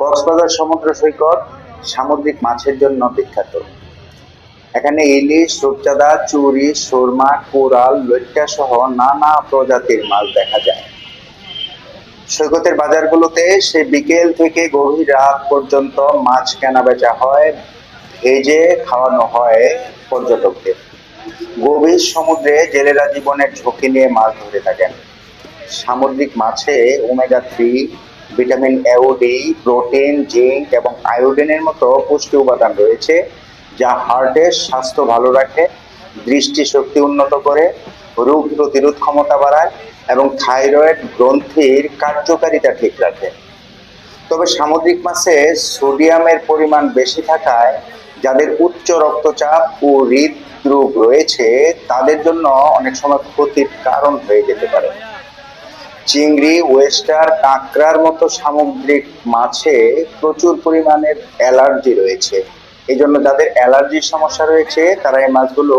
কক্সবাজার সমুদ্র সৈকত সামুদ্রিক মাছের জন্য বিখ্যাত। এখানে ইলিশ, রূপচাঁদা, চুরি, সুরমা কোরাল লইট্টা সহ নানা প্রজাতির মাছ দেখা যায়। সৈকতের বাজারগুলোতে সে বিকেল থেকে গভীর রাত পর্যন্ত মাছ কেনা বেচা হয়, ভেজে খাওয়ানো হয় পর্যটকদের। গভীর সমুদ্রে জেলেরা জীবনের ঝুঁকি নিয়ে মাছ ধরে থাকেন। সামুদ্রিক মাছে ওমেগা থ্রি ভিটামিন এওডি প্রোটিন, জিঙ্ক এবং আয়োডিনের মতো পুষ্টি উপাদান রয়েছে, যা হার্টের স্বাস্থ্য ভালো রাখে, দৃষ্টিশক্তি উন্নত করে, রোগ প্রতিরোধ ক্ষমতা বাড়ায় এবং থাইরয়েড গ্রন্থির কার্যকারিতা ঠিক রাখে। তবে সামুদ্রিক মাছে সোডিয়ামের পরিমাণ বেশি থাকায়, যাদের উচ্চ রক্তচাপ ও হৃদরোগ রয়েছে, তাদের জন্য অনেক সময় ক্ষতির কারণ হয়ে যেতে পারে। চিংড়ি, ওয়েস্টার, কাঁকড়ার মতো সামুদ্রিক মাছে প্রচুর পরিমাণের অ্যালার্জি রয়েছে। এই জন্য যাদের অ্যালার্জির সমস্যা রয়েছে, তারা এই মাছগুলো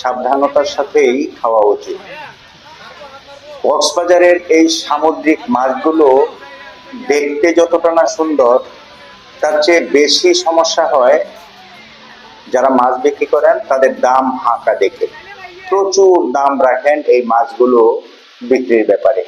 সাবধানতার সাথেই খাওয়া উচিত। কক্সবাজারের এই সামুদ্রিক মাছগুলো দেখতে যতটা না সুন্দর, তার চেয়ে বেশি সমস্যা হয় যারা মাছ বিক্রি করেন, তাদের দাম হাঁকা দেখে। প্রচুর দাম রাখেন এই মাছগুলো বিক্রির ব্যাপারে।